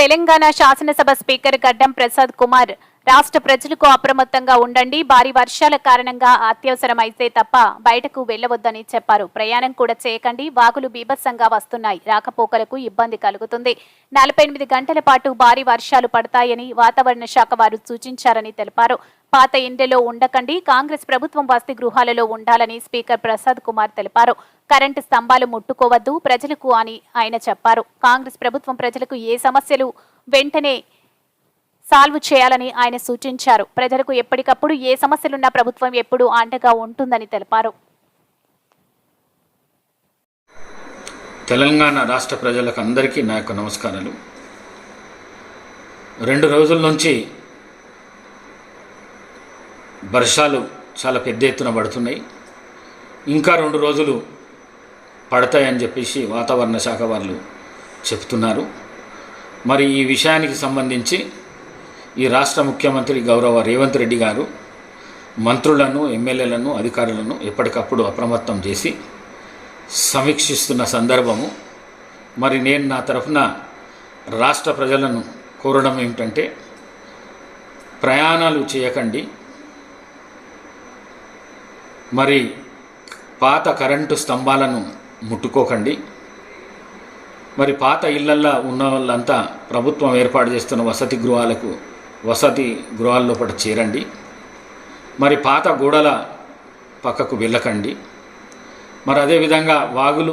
తెలంగాణ శాసనసభ స్పీకర్ గడ్డం ప్రసాద్ కుమార్ రాష్ట్ర ప్రజలకు అప్రమత్తంగా ఉండండి. భారీ వర్షాల కారణంగా అత్యవసరమైతే తప్ప బయటకు వెళ్ళవద్దని చెప్పారు. ప్రయాణం కూడా చేయకండి. వాగులు బీభత్సంగా వస్తున్నాయి. రాకపోకలకు ఇబ్బంది కలుగుతుంది. నలభై ఎనిమిది గంటల పాటు భారీ వర్షాలు పడతాయని వాతావరణ శాఖ వారు సూచించారని తెలిపారు. పాత ఇండ్లలో ఉండకండి. కాంగ్రెస్ ప్రభుత్వం వసతి గృహాలలో ఉండాలని స్పీకర్ ప్రసాద్ కుమార్ తెలిపారు. కరెంటు స్తంభాలు ముట్టుకోవద్దు. ప్రజలకు అని ఆయన చెప్పారు. కాంగ్రెస్ ప్రభుత్వం ప్రజలకు ఏ సమస్యలు? వెంటనే సాల్వ్ చేయాలని ఆయన సూచించారు. ప్రజలకు ఎప్పటికప్పుడు ఏ సమస్యలున్నా ప్రభుత్వం ఎప్పుడూ అండగా ఉంటుందని తెలిపారు. తెలంగాణ రాష్ట్ర ప్రజలకు అందరికీ నా యొక్క నమస్కారాలు. రెండు రోజుల నుంచి వర్షాలు చాలా పెద్ద ఎత్తున పడుతున్నాయి. ఇంకా రెండు రోజులు పడతాయని చెప్పేసి వాతావరణ శాఖ వాళ్ళు చెప్తున్నారు. మరి ఈ విషయానికి సంబంధించి ఈ రాష్ట్ర ముఖ్యమంత్రి గౌరవ రేవంత్ రెడ్డి గారు మంత్రులను ఎమ్మెల్యేలను అధికారులను ఎప్పటికప్పుడు అప్రమత్తం చేసి సమీక్షిస్తున్న సందర్భము. మరి నేను నా తరఫున రాష్ట్ర ప్రజలను కోరడం ఏమిటంటే ప్రయాణాలు చేయకండి. మరి పాత కరెంటు స్తంభాలను ముట్టుకోకండి. మరి పాత ఇళ్ళల్లో ఉన్న వాళ్ళంతా ప్రభుత్వం ఏర్పాటు చేస్తున్న వసతి గృహాలకు వసతి గృహాల్లో పాటు చేరండి. మరి పాత గోడల పక్కకు వెళ్ళకండి. మరి అదేవిధంగా వాగులు